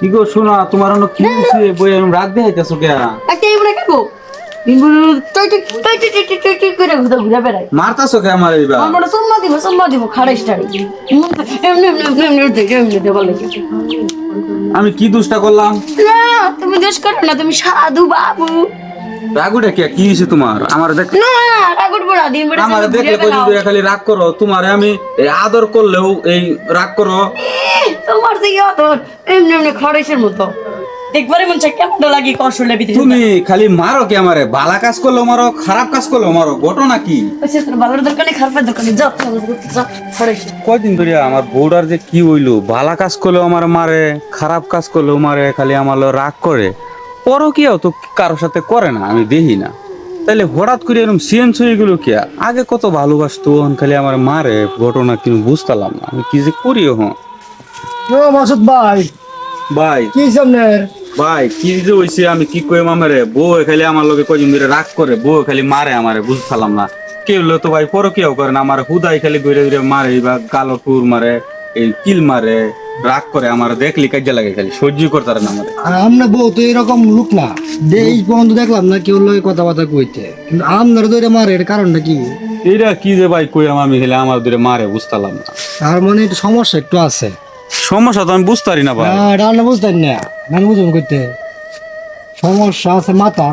কি গো শোনা তোমার অন্য কি হয়েছে বই আমি রাত দেখাইতেছো কে একটা ইমরা কেন মারতাছো কে আমার এইবার আমার সম্মা দিব সম্মা দিব খাড়াই টারি এমনি এমনি এমনি এমনি এমনি দেবা আমি কি দুষ্টা করলাম? না তুমি দোষ করো না তুমি সাধু বাবু। রাগুটা কে কি হয়েছে তোমার? আমার দেখ না রাগ উঠবো না দিন বেড়ে আমার দেখলে ধরে খালি রাগ করো তোমারে আমি আদর করলেও এই রাগ করো। তোমার থেকে অত এমনি এমনি খড়েসের মতো। দেখবারে মন চাই কেমন লাগি কৌশলে ভিতরে তুমি খালি মারো কে আমারে? বালা কাজ করলেও মারো খারাপ কাজ করলেও মারো ঘটনা কি? ওই তোর ভালোর দোকানে খারাপের দোকানে যাও যাও খড়েস কয়দিন ধরে আমার বউডার যে কি হইল? ভালা কাজ করলেও আমার মারে খারাপ কাজ করলেও মারে খালি আমার রাগ করে। পরও কিও তো কারোর সাথে করে না আমি দেখি না। তাইলে হঠাৎ করে এরকম চেঞ্জ হয়ে গেল কি? আগে কত ভালোবাসতো এখন খালি আমার মারে ঘটনা কিন্তু বুঝতালাম না। আমি কি যে করি হ্যাঁ ও মাসুদ ভাই। ভাই। কি সামনের ভাই কি যে হইছে আমি কি কই মামারে বউ খালি আমার লগে কয়দিন ধরে রাগ করে বউ খালি মারে আমারে বুঝতাম না। কেউ হলো তো ভাই কেউ করে না আমার হুদাই খালি ঘুরে ঘুরে মারে বা কালো টুর মারে এই কিল মারে। রাগ করে আমার দেখলি কাজে লাগে খালি সহ্য করতে পারে না আমারে। আর আমরা বউ তো এরকম লোক না। এই পর্যন্ত দেখলাম না কেউ লোক কথাবার্তা কইতে। কিন্তু আপনার তো এটা মারে এর কারণটা কি? এইটা কি যে ভাই কই আমি খালি আমার ধরে মারে বুঝতাম না। তার মানে একটু সমস্যা একটু আছে। সমস্যা তো আমি বুঝতে পারি না ভাই। না এটা আপনি বুঝতেন না। আমি বুঝুন করতে সমস্যা আছে মাথা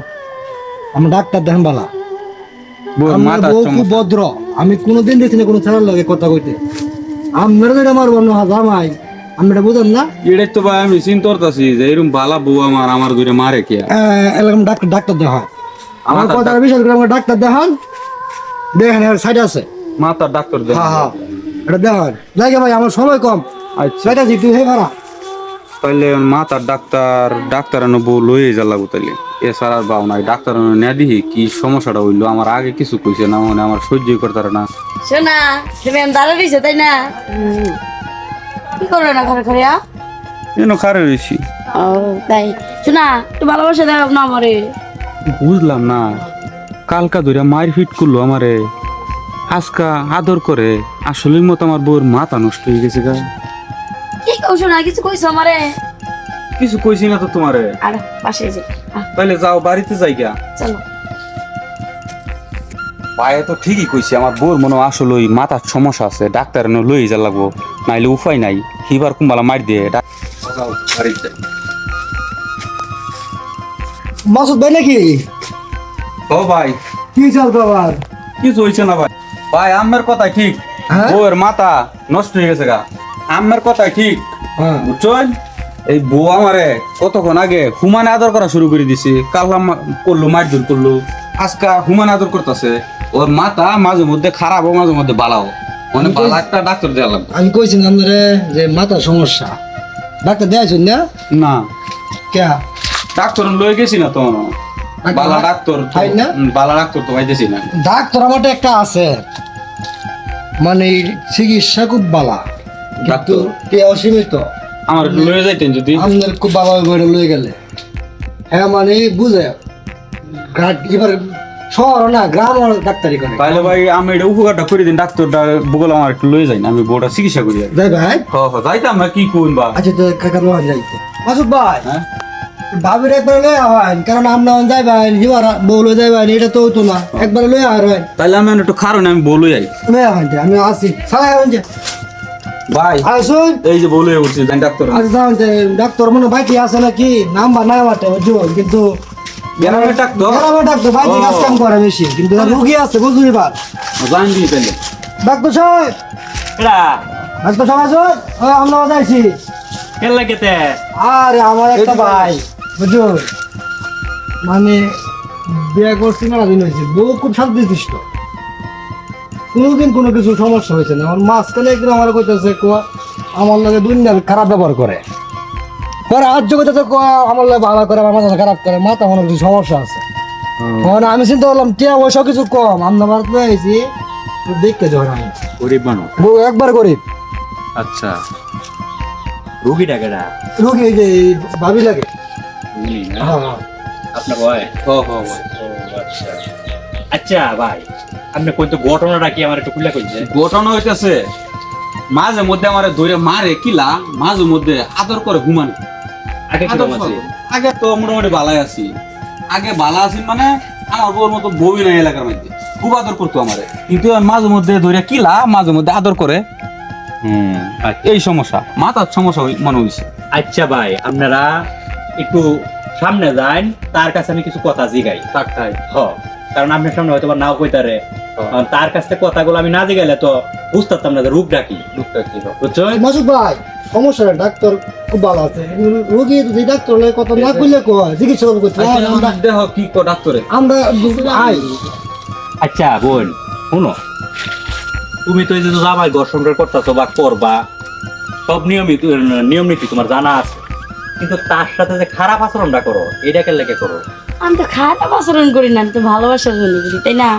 আমরা ডাক্তার দেখেন বালা। আমার বউ খুব ভদ্র। আমি কোনোদিন দেখছি না কোনো ছেলের লগে কথা কইতে। আপনারা তো এটা মারবো না জামাই। আমি এটা বুঝেন না। এটাই তো ভাই আমি চিন্তা করতেছি যে এরকম বালা বউ আমার আমার ধরে মারে কে? এরকম ডাক্তার ডাক্তার দেখা আমার কথা করে আমার ডাক্তার দেখান। দেখেন সাইড আছে। মাথার ডাক্তার দেখ হ্যাঁ হ্যাঁ। এটা দেখান। লাগে ভাই আমার সময় কম। আচ্ছা। হে ভাড়া তাইলে মাথার ডাক্তার ডাক্তার বউ লয়ে যা লাগবো তাইলে। এছাড়া আর বাও নাই। ডাক্তার না দিহি কি সমস্যাটা হইল? আমার আগে কিছু কইছে না মানে আমার সহ্য করতে না। শোনা তুমি তাই না? কি করল না ঘরে ঘরে খারে রয়েছি। ও তাই। শোনা একটু ভালোবাসা দাও না আমারে। বুঝলাম না। কালকা ধরে ফিট করল আমারে। আজকা আদর করে আসলের মতো আমার বউর মাথা নষ্ট হয়ে গেছে গা। কি কও শোনা কিছু কইছো আমারে? কিছু কইছি না তো তোমারে। আর তাইলে যাও বাড়িতে যাই গা। চলো। ভাই তো ঠিকই কইছে আমার বউর মনে হয় আসলে মাথার সমস্যা আছে ডাক্তার লই যা লাগবো। নাইলে উপায় নাই। হিবার কুম্বালা মার দিয়ে যাই। মাসুদ ভাই নাকি? ও ভাই। কি চাল বাবার কিছু হইছে না ভাই। ভাই আম্মের কথা ঠিক। হ্যাঁ? বউয়ের মাথা নষ্ট হয়ে গেছে গা। আম্মের কথা ঠিক। হ্যাঁ। বুঝছেন এই বউ আমারে কতক্ষণ আগে হুমানে আদর করা শুরু করে দিছি। কাল্লা মা- করল মারধর করল। আজকা হুমানে আদর করতেছে। ওর মাথা মাঝে মধ্যে খারাপ ও মাঝে মধ্যে বালাও। মানে বালা একটা ডাক্তার দেওয়া লাগবে। আমি কইছি না আপনারে যে মাথার সমস্যা। ডাক্তার দেখাইছেন না? না। কে ডাক্তার লয়ে গেছি না তো। বালা ডাক্তার তো- না? বালা ডাক্তার তো পাইতেছি না। ডাক্তার আমারটা একটা আছে। মানে এই চিকিৎসা খুব বালা। কিন্তু ডাক্তার? কে অসীমিত। আমার লয়ে যাইতেন যদি। আমাদের খুব বাবা ঘরে লয়ে গেলে। হ্যাঁ মানে বুঝে। গ্রা- এবার শহর না গ্রাম ডাক্তারি করে। তাহলে ভাই আমি এটা উপকারটা করে দিন ডাক্তারটা বগল আমার একটু লয়ে যাই না আমি বউটা চিকিৎসা করি যাই ভাই। হ হ যাইতাম না কি কোন বা? আচ্ছা তো কাকা লোয়া যাইতে মাসুদ ভাই হ্যাঁ? ভাবির একবার লয়ে আহেন কারণ আমরা যাইবেন হিবার বউ লয়ে যাইবেন এটা তো হইতো না। একবার লয়ে আহেন তাহলে আমি একটু খারো না আমি বলে যাই লয়ে আহেন আমি আসি। সালাই আহেন যে। ভাই আসুন এই যে বলে উঠছি ডাক্তার। আচ্ছা ডাক্তার মনে বাকি আছে নাকি? নাম্বার নাই আমার বুঝুন কিন্তু গ্রামের ডাক্তার গ্রামের ডাক্তার বাইরে কাজ কাম করে বেশি কিন্তু রুগী আছে বুঝলি বার জান দিই তাহলে। ডাক্তার সাহেব। ডাক্তার সাহেব আসুন আমরা যাইছি। কেলা কেতে? আরে আমার একটা ভাই বুঝুন মানে বিয়ে করছি মেলা দিন হয়েছে। বউ খুব শান্তিশিষ্ট কোনোদিন কোনো কিছু সমস্যা হয়েছে না। আমার মাঝখানে একদিন আমার কইতেছে কোয়া আমার লগে দুনিয়া খারাপ ব্যবহার করে। পরে আজ কইতেছে কোয়া আমার লগে ভালো করে আমার মাথা খারাপ করে মাথা মনে কিছু সমস্যা আছে। মানে আমি চিন্তা করলাম কে পয়সা কিছু কম আমরা বাড়িতে আইছি তো দেখতে যাই আমি গরিব মানুষ? একবার গরিব। আচ্ছা। রুগী রুগী যে ভাবি লাগে। হ্যাঁ। আপনার ভাই হ হ আচ্ছা আচ্ছা ভাই আপনি কই তো ঘটনাটা কি আমার একটু খুলে কইছে ঘটনা হইতেছে মাঝে মধ্যে আমার ধরে মারে কিলা? মাঝে মধ্যে আদর করে ঘুমানো। আগে কীরকম আছে? আগে তো মোটামুটি ভালাই আছি। আগে ভালো আছি মানে আমার বউর মতো বউই নাই এলাকার মধ্যে। খুব আদর করতো আমারে। কিন্তু মাঝে মধ্যে ধরে কিলা মাঝে মধ্যে আদর করে। হুম এই সমস্যা। মাথার সমস্যা মনে হইছে। আচ্ছা ভাই আপনারা একটু সামনে যান। তার কাছে আমি কিছু কথা জিগাই। টাকটাই হ। কারণ আপনার সামনে হয়তো বা নাও কইতারে। তার কাছ থেকে কথাগুলো আমি না জিগাইলে তো বুঝতাম না যে রূপ ডাকি। রূপ কি হয়? বুঝছ মাসুদ ভাই সমস্যা ডাক্তার খুব ভালো আছে। রোগী ডাক্তার কথা না কইলে কয়? চিকিৎসা করতে আচ্ছা, আমরা দেহ কি কো ডাক্তারে? আমরা আই আচ্ছা বোন শুনো। তুমি তো এই যে জামাই ঘর সংসার করতেছো বা করবা সব নিয়মিত নিয়ম নীতি তোমার জানা আছে। কিন্তু তার সাথে যে খারাপ আচরণটা করো এটা কেন লেগে করো? আমি তো খারাপ আচরণ করি না আমি তো ভালোবাসার জন্য করি তাই না?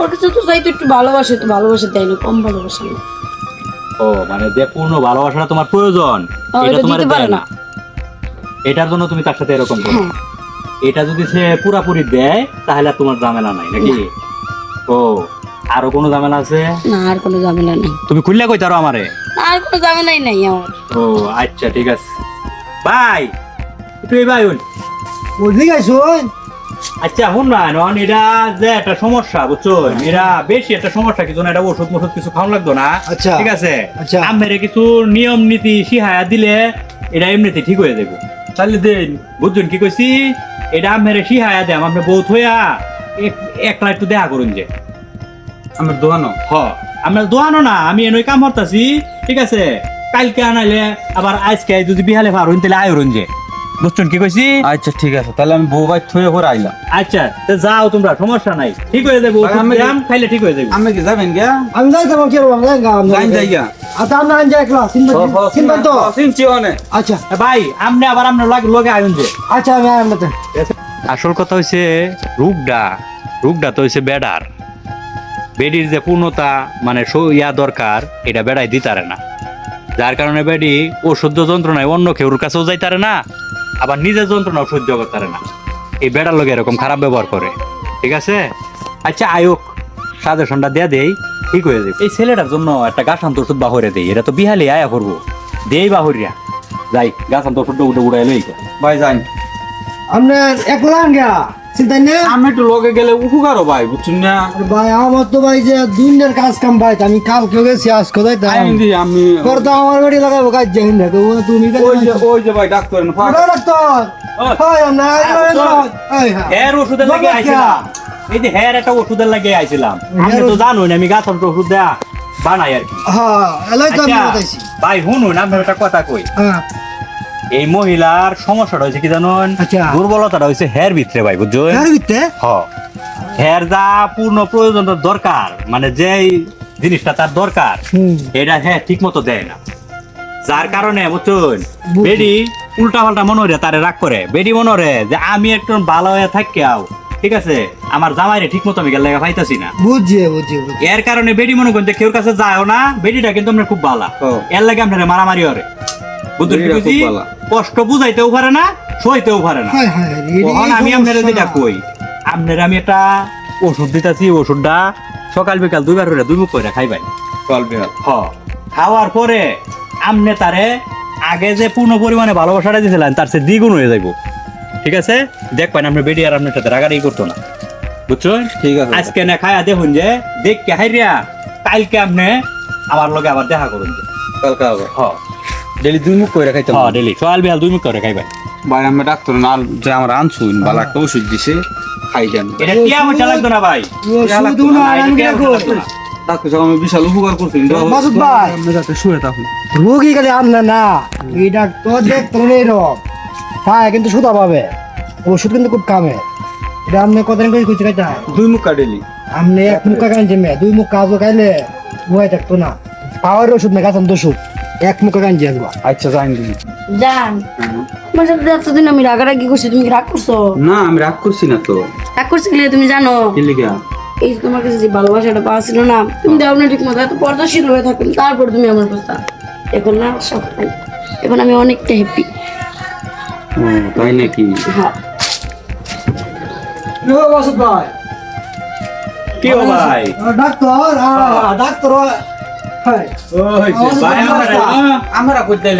ওর কাছে তো চাই তো একটু ভালোবাসে তো ভালোবাসে তাই না কম ভালোবাসে না ও মানে যে পূর্ণ ভালোবাসাটা তোমার প্রয়োজন এটা তোমার পারে দেয় না। এটার জন্য তুমি তার সাথে এরকম করো। হ্যাঁ। এটা যদি সে পুরাপুরি দেয় তাহলে আর তোমার ঝামেলা নাই নাকি? ও আরও কোনো ঝামেলা আছে? না আর কোনো ঝামেলা নেই। তুমি খুললে কইতারো আমারে? আর কোনো ঝামেলাই নাই আমার। ও আচ্ছা ঠিক আছে। বাই। এই বাই বুঝলি গাইছো আচ্ছা শুন না নন এটা যে একটা সমস্যা বুঝছ? এরা বেশি একটা সমস্যা কিছু না এটা ওষুধ মষুধ কিছু খাওয়া লাগতো না? আচ্ছা। ঠিক আছে? আচ্ছা। আমের কিছু নিয়ম নীতি শিহায়া দিলে এটা এমনিতে ঠিক হয়ে যাবে তাহলে দেন বুঝছেন কি কইছি? এটা আমের শিহায়া দেম আপনি বহুত হইয়া এক- একলা একটু দেখা করুন যে। আমার দোকানো হ আমরা দোয়ানো না আমি এনেই কাম হরতাছি ঠিক আছে? কালকে আনাইলে আবার আজকে যদি বিহালে ভার হইন তাহলে আয় হরুন যে। বুঝছেন কি কইছি? আচ্ছা ঠিক আছে তাহলে আমি বউ ভাই থয়ে আইলাম। আচ্ছা তো যাও তোমরা সমস্যা নাই। ঠিক হয়ে যাবে ব্যায়াম খাইলে ঠিক হয়ে যাবে। আমি কি যাবেন গিয়া? আমি যাইতাম কি করব আমি যাইতাম যাইন যাইয়া আচ্ছা আমরা আইন যাই ক্লাস তো? আচ্ছা। ভাই আমনে আবার আপনার লগে লগে আয়ুন যে। আচ্ছা আমি আইন মতে আসল কথা হইছে রূপডা রূপডা তো হইছে বেডার। বেডির যে পূর্ণতা মানে ইয়া দরকার এটা বেড়াই দিতারে না। যার কারণে বেডি ওষুধ যন্ত্রণায় অন্য কেউর কাছেও যাইতারে না। আবার নিজের যন্ত্রণাও সহ্য করতে পারে না। এই বেড়ার লোক এরকম খারাপ ব্যবহার করে। ঠিক আছে? আচ্ছা আয়োক সাজেশনটা দেয়া দেই ঠিক হয়ে যাবে। এই ছেলেটার জন্য একটা গাছান্ত ওষুধ বাহরে দেই এটা তো বিহালি আয়া করব। দেই বাহরিয়া যাই গাছান্ত ওষুধটা উঠে উড়াই লই। ভাই যাই। আপনার একলা গা চিন্তা আমি একটু লগে গেলে ভাই বুঝছেন না? ভাই আমার তো ভাই যে দুনিয়ার কাজ কাম ভাই আমি কালকে গেছি আমার বাড়ি লাগাবো কাজ যাই না তো তুমি ওই যে ওই যে ভাই ডাক্তার ডাক্তার! হয়। আমরা ওষুধের লাগে বাবা, আইছিলাম। এই যে হেয়ার একটা ওষুধের লাগে আইছিলাম। আমি তো জানোই না আমি গাছ ওষুধ দেয়া বানাই আর কি। হ্যাঁ এলাই তো আমি আচ্ছা, ভাই শুনুন আপনার একটা কথা কই। হ্যাঁ। এই মহিলার সমস্যাটা হয়েছে কি জানুন? আচ্ছা। দুর্বলতাটা হয়েছে হেয়ার ভিতরে ভাই বুঝছ এর ভিতরে? হ। হেয়ার যা পূর্ণ প্রয়োজন দরকার মানে যেই জিনিসটা তার দরকার এটা হ্যাঁ ঠিক মতো দেয় না। যার কারণে বুঝছেন? বেডি উল্টা পাল্টা মনে হরে তারে রাগ করে। বেডি মনে হরে যে আমি একটু ভালো হয়ে থাকি আও ঠিক আছে? আমার জামাইরে ঠিক মতো আমি গেলে পাইতাছি না। বুঝছি বুঝছি এর কারণে বেডি মনে করেন যে কেউ কাছে যাও না বেডিটা কিন্তু আপনার খুব ভালো এর লাগে আপনার মারামারি হরে। কষ্ট বুঝাইতেও পারে না সইতেও পারে না। হ্যাঁ হ্যাঁ তখন আমি আপনার যেটা কই আপনার আমি একটা ওষুধ দিতেছি ওষুধটা সকাল বিকাল দুইবার করে দুই মুখ করে খাইবাই বিহাল। হ খাওয়ার পরে আমনে তারে আগে যে পূর্ণ পরিমাণে ভালোবাসাটা দিয়েছিলেন তার সে দ্বিগুণ হয়ে যাইব। ঠিক আছে? দেখবেন আপনার বেডি আর আপনার সাথে রাগারাগি করতো না। বুঝছ ঠিক আছে। আজকে না খায়া দেখুন যে দেখ কে হাইরিয়া কালকে আপনি আমার লগে আবার দেখা করুন যে। কালকে আবার। হ। ডেলি দুই মুখ করে খাইতাম। হ ডেলি। সকাল বিকাল দুই মুখ করে খাইবেন ভাই আমি ডাক্তার না যে আমার আনছুন ভালো একটা ওষুধ দিছে খাই দেন। এটা টিয়া পয়সা লাগতো না ভাই? শুধু না। আমি না। ডাক্তার সাহেব আমি বিশাল উপকার করছেন মাসুদ ভাই। যাতে শুয়ে থাকুন। রোগী আমনা না এই ডাক্তার দেখতে নেই রোগ। হ্যাঁ কিন্তু সুতা পাবে। ওষুধ কিন্তু খুব কামে। এটা আপনি কতদিন করে খুঁজে খাইতে দুই মুখ ডেলি আপনি এক মুখ কাঁচে মেয়ে দুই মুখ কাজও খাইলে উহাই থাকতো না। পাওয়ার ওষুধ না কাঁচান ওষুধ। এক মুখ কাঁচে আসবা। আচ্ছা যাইন দিন জান। তোমার সাথে এতদিন আমি রাগারাগি করছি তুমি কি রাগ করছ? না আমি রাগ করছি না তো। রাগ করছি গেলে তুমি জানো? কি লিগা? এই যে তোমার কাছে যে ভালোবাসাটা পাওয়া ছিল না তুমি দেও না ঠিক মতো এত পর্দাশীল হয়ে থাকবেন তারপর তুমি আমার কথা এখন না সব এখন আমি অনেকটা হ্যাপি তাই নাকি? হ্যাঁ। মাসুদ ভাই? কি ও ভাই? ডাক্তার ডাক্তার আমার আমরা করতে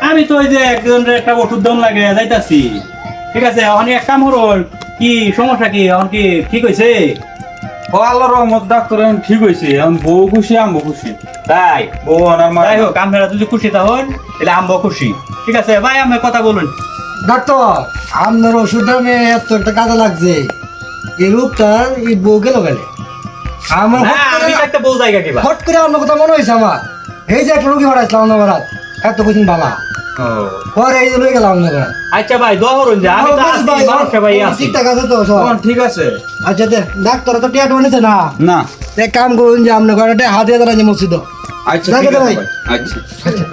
আমি তো ওই যে একজনের একটা ওষুধ দম লাগে যাইতাছি। ঠিক আছে অনেক এক কাম কি সমস্যা কি? এখন কি ঠিক হয়েছে ও আল্লাহর রহমত ডাক্তার এখন ঠিক হয়েছে এখন বউ খুশি আমবো খুশি। তাই? বউ আনার মারে যাই হোক আপনারা যদি খুশি তখন তাহলে আমবো খুশি। ঠিক আছে ভাই আমার কথা বলুন। ডাক্তার আপনার ওষুধটা নিয়ে এত একটা কাজে লাগছে। এই এই আমার করে- একটা বউ জায়গা কিবা? হট করে অন্য কথা মনে হয়েছে আমার। এই যে একটা রুগী ভাড়াইছিলাম অন্য ভাড়াত এত কিছু বাবা। পরে এই লই গেলাম অন্য আচ্ছা ভাই দোয়া করুন যে আমি তো ভাই আছি তো সব। ঠিক আছে। আচ্ছা দে ডাক্তার তো টিয়াট বানিয়েছে না? না। এক কাম করুন যে আপনার ঘরে হাত দিয়ে দাঁড়ান যে মসজিদ। আচ্ছা ঠিক আছে ভাই। ভাই। আচ্ছা।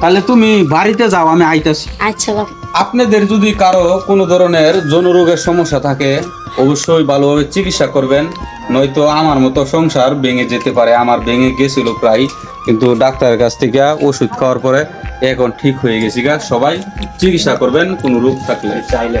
তাহলে তুমি বাড়িতে যাও আমি আইতাছি। আচ্ছা বাবা। আপনাদের যদি কারও কোনো ধরনের যৌন রোগের সমস্যা থাকে, অবশ্যই ভালোভাবে চিকিৎসা করবেন, নয়তো আমার মতো সংসার ভেঙে যেতে পারে। আমার ভেঙে গেছিল প্রায়, কিন্তু ডাক্তারের কাছ থেকে ওষুধ খাওয়ার পরে এখন ঠিক হয়ে গেছি গা। সবাই চিকিৎসা করবেন, কোনো রোগ থাকলে চাইলে।